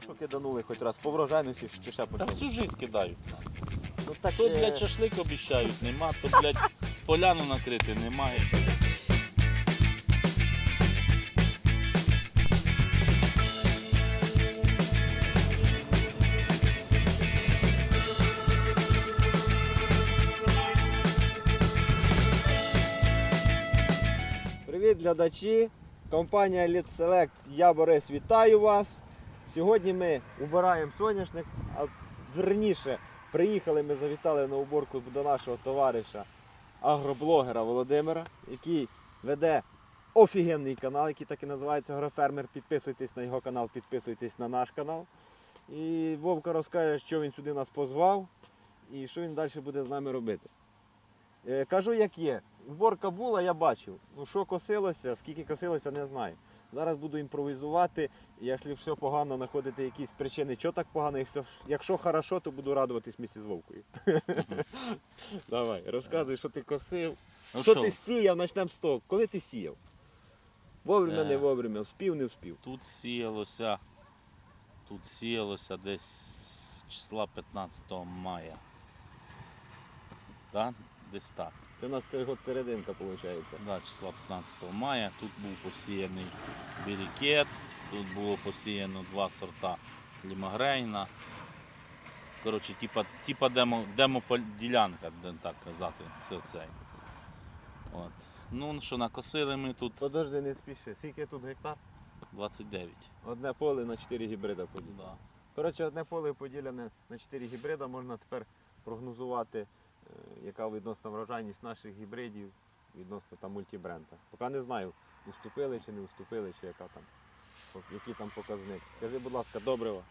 було, що киданули хоч раз по врожайності чи ще Та чому? всю жизнь кидають. Ну так То, е, блядь, шашлик обіщають, нема, то, блядь, поляну накрити немає. Привіт, глядачі! Компанія Elite Select. Я Борис, вітаю вас. Сьогодні ми убираємо соняшник, а верніше приїхали, ми завітали на уборку до нашого товариша агроблогера Володимира, який веде офігенний канал, який так і називається Агрофермер. Підписуйтесь на його канал, підписуйтесь на наш канал. І Вовка розкаже, що він сюди нас позвав і що він далі буде з нами робити. Е, Кажу, як є. Уборка була, я бачив. Ну що косилося, скільки косилося, не знаю. Зараз буду імпровізувати. і Якщо все погано, знаходити якісь причини, що так погано, якщо, якщо хорошо, то буду радуватись місці з Вовкою. Давай, розказуй, що ти косив. Ну що що, ти сіяв, почнемо з того. Коли ти сіяв? Вовремя, не Е. вовремя, вспів, не вспів. тут сіялося, тут сіялося десь числа 15 мая. Да? Десь так. Це у нас серединка, виходить. Да, числа 15 мая. Тут був посіяний бірікет, тут було посіяно два сорта лімагрейна. Коротше, типа, типа демо, демоділянка, де так казати, все це. От. Ну, що накосили ми тут Подожди, не спіши. Скільки тут гектар? 29. Одне поле на 4 гібрида поділяне. Да. Коротше, одне поле поділене на 4 гібрида, можна тепер прогнозувати, яка відносна врожайність наших гібридів відносно там мультібренда. Поки не знаю, уступили чи не уступили, чи яка там, який там показник. Скажи, будь ласка, добрива.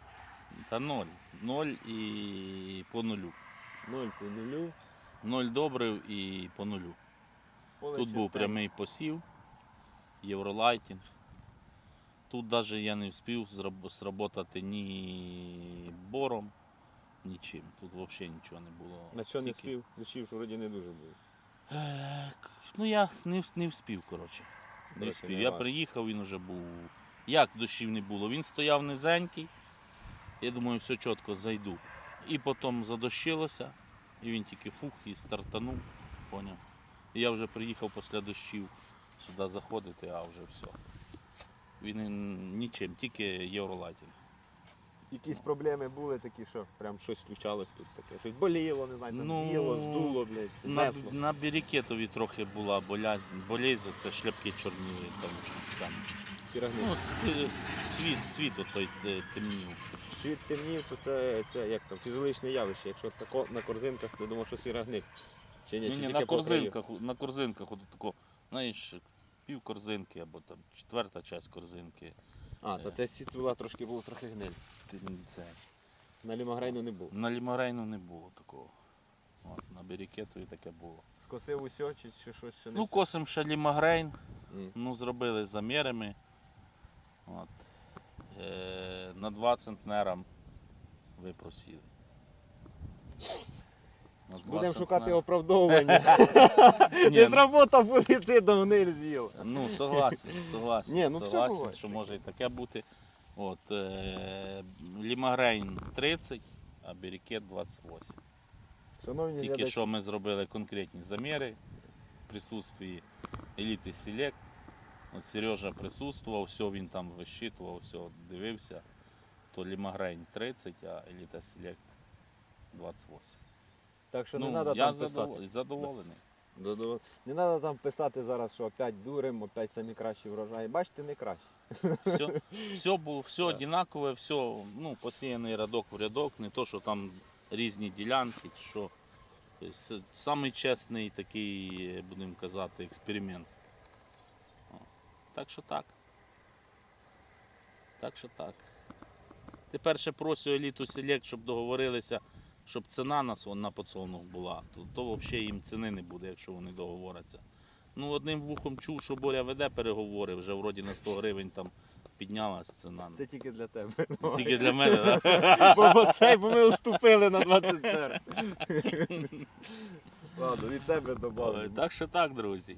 Та ноль. Ноль і по нулю. 0 по нулю. Ноль добрив і по нулю. Поле Тут був чистеньке. прямий посів, євролайтінг. Тут навіть я не встиг зроб- зработати ні бором, нічим. Тут взагалі нічого не було. На що не Тільки- спів? Дощів вроді не дуже. Е, к- Ну я не, вс- не вспів, коротше. Не Коротше, вспів. Я приїхав, він вже був. Як дощів не було? Він стояв низенький. Я думаю, все чітко зайду. І потім задощилося, і він тільки фух і стартанув. Поняв. І я вже приїхав після дощів сюди заходити, а вже все. Він і нічим, тільки євролайтінг. Якісь проблеми були такі, що прям щось случалось тут таке. Щось боліло, не знаю, там Ну, з'їло, здуло, блядь, На, знесло. на бірікетові трохи була болязнь, болезнь, це шляпки чорніли там в цьому. Сірогнив. Ну, с- с- цвіт, цвіт той е, темнів. Цвіт темнів, то це, це як там, фізіологічне явище. Якщо тако на корзинках, не думав, що сірогник. Чи ні, Ні, чи ні, тільки на по краю? корзинках, на корзинках, от тако, знаєш, пів корзинки або там четверта часть корзинки. А, це, це сіт була трошки було трохи гниль. Це. На лімагрейну не було. На лімарейну не було такого. От, на бірікетові таке було. Скосив усьо, чи, чи щось ще не. Ну, косим ще лімагрейн, М. ну, зробили замірами. От. Е, на 2 центнера ви просіли. На 2 Будемо шукати оправдовування. Не зработав фунгіцидом гниль з'їв. Ну, согласен, согласен. Ні, ну все согласен, буває. що може і таке бути. От, е, Лімагрейн 30, а Бірікет 28. Шановні Тільки глядачі, що ми зробили конкретні заміри в присутствии еліти Селект. От Сережа присутствував, все він там висчитував, все дивився. То Лімагрейн 30, а еліта Селект 28. Так що не ну, треба там писати. задоволений. задоволений. Не треба там писати зараз, що опять дурим, опять самі кращі врожаї. Бачите, не краще. Все, все було все однакове, все ну, посіяний рядок в рядок, не то, що там різні ділянки, що С- самий чесний такий, будемо казати, експеримент. О, Так що так. Так що так. Тепер ще просю еліту Селект, щоб договорилися, щоб ціна на, сон- на подсолнух була. То, то взагалі їм ціни не буде, якщо вони договоряться. Ну, одним вухом чув, що Боря веде переговори, вже вроді на 100 гривень там піднялась ціна. Це тільки для тебе. Тільки для мене, так? Бо, бо цей, бо ми уступили на 20. Ладно, від себе Ой, добавимо. Так що так, друзі.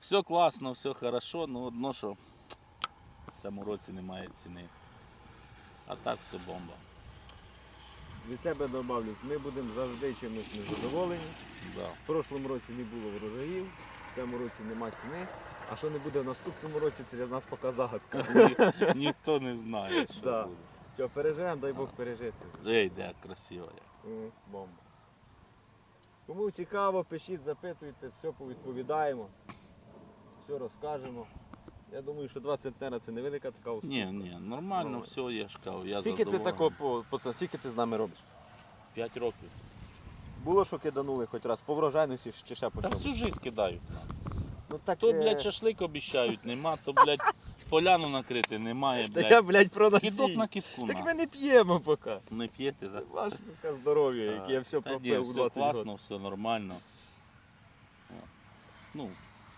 Все класно, все хорошо, ну одно, що в цьому році немає ціни. А так все бомба. Від себе добавлю, ми будемо завжди чимось незадоволені. Да. В прошлому році не було врожаїв, в цьому році нема ціни. А що не буде в наступному році, це для нас поки загадка. Ні- ніхто не знає, що Да. буде. Що, переживемо, дай Бог пережити. Ей, де красиво. як. М, Бомба. Кому цікаво, пишіть, запитуйте, все повідповідаємо, все розкажемо. Я думаю, що 2 центнера це не велика така уступка. Ні, ні, нормально, все, я ж кажу, я Скільки ти задоволений. такого по, по це, скільки ти з нами робиш? П'ять років. Було, що киданули хоч раз по врожайності чи ще по Та чому? всю жизнь кидають. Ну так, То, е, блядь, шашлик обіщають, нема, то, блядь, поляну накрити немає, Та я, блядь. блядь, Кидок на китку Так на. ми не п'ємо поки. Не п'єте, так? Ваше поки здоров'я, яке я все Та ні, пропив у все 20 класно, років. все нормально. О. Ну,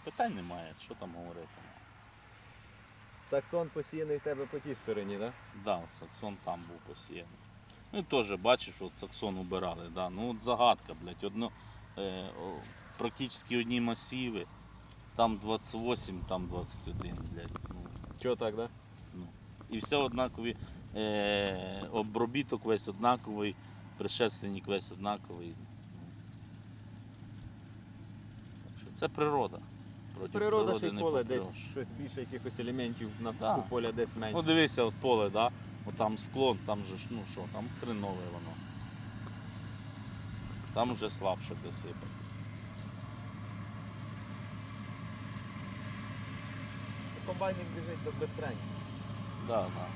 питань немає, що там говорити. Саксон посіяний в тебе по тій стороні, так? Да, Саксон там був посіяний. Ну і теж бачиш, от Саксон убирали. Да. Ну от загадка, блядь, одно, е, о, практично одні масиви. Там 28, там 21, блядь. Ну, Чого так, так? ну. І все однакові. Е, обробіток весь однаковий, предшественник весь однаковий. Так що Це природа. Проти Природа ще й не поле, десь щось більше якихось елементів на Да. піску поля, десь менше. Ну дивися, от поле, да? От там склон, там же ж, ну що, там хренове воно. Там вже слабше де сипе. Комбайник біжить до безтрень. Да, да.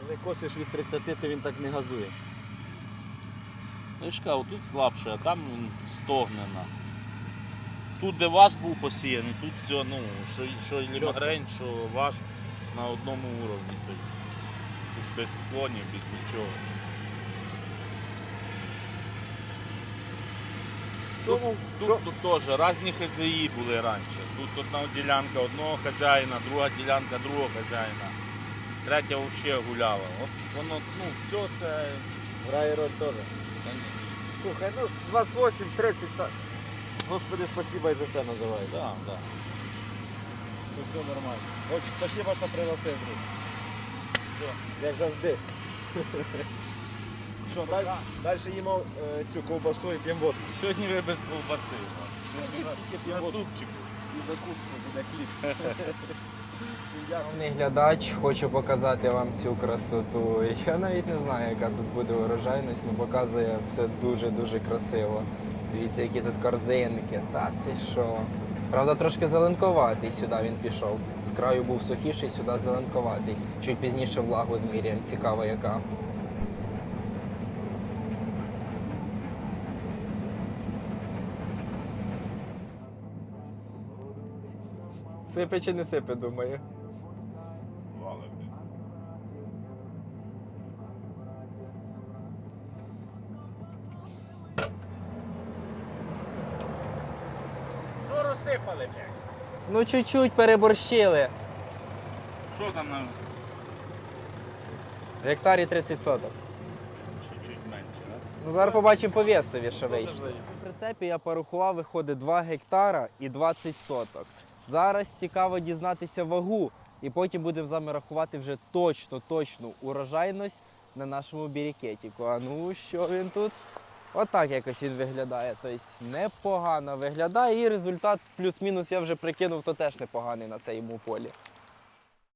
Коли косиш від 30, то він так не газує. Ну, я ж кажу, тут слабше, а там він стогнена. Тут, де ваш був посіяний, тут все, ну, що, що лімагрень, що ваш на одному уровні. Тобто, тут без склонів, без нічого. Тут, тут, тут теж різні хазяї були раніше. Тут одна ділянка одного хазяїна, друга ділянка другого хазяїна. Третя взагалі гуляла. От воно, ну, все це. Грає роль теж. Слухай, ну 28, 30, так. Господи, спасибо і за це називається. Да, да. Що все нормально. Очень спасибо, що пригласив, друг. Все, як завжди. Що, далі, далі їмо е, цю ковбасу і п'ємо водку. Сьогодні ви без ковбаси. Тільки На п'ємо водку супчику. і закуску буде хліб. Всім дякую. Шановний глядач, хочу показати вам цю красоту. Я навіть не знаю, яка тут буде урожайність, але показує все дуже-дуже красиво. Дивіться, які тут корзинки. Та ти що? Правда, трошки зеленковатий сюди він пішов. З краю був сухіший, сюди зеленковатий. Чуть пізніше влагу зміряємо. Цікаво яка. Сипе чи не сипе, думаю. Розсипали, блядь? Ну, чуть-чуть переборщили. Що там на В гектарі 30 соток. чуть-чуть менше, да? Ну, зараз побачимо по весові, що вийшло. В прицепі я порахував, виходить 2 гектара і 20 соток. Зараз цікаво дізнатися вагу, і потім будемо з вами рахувати вже точно, точну урожайність на нашому бірікетіку. А ну що він тут? Отак якось він виглядає. Тобто непогано виглядає, і результат плюс-мінус я вже прикинув, то теж непоганий на цьому полі.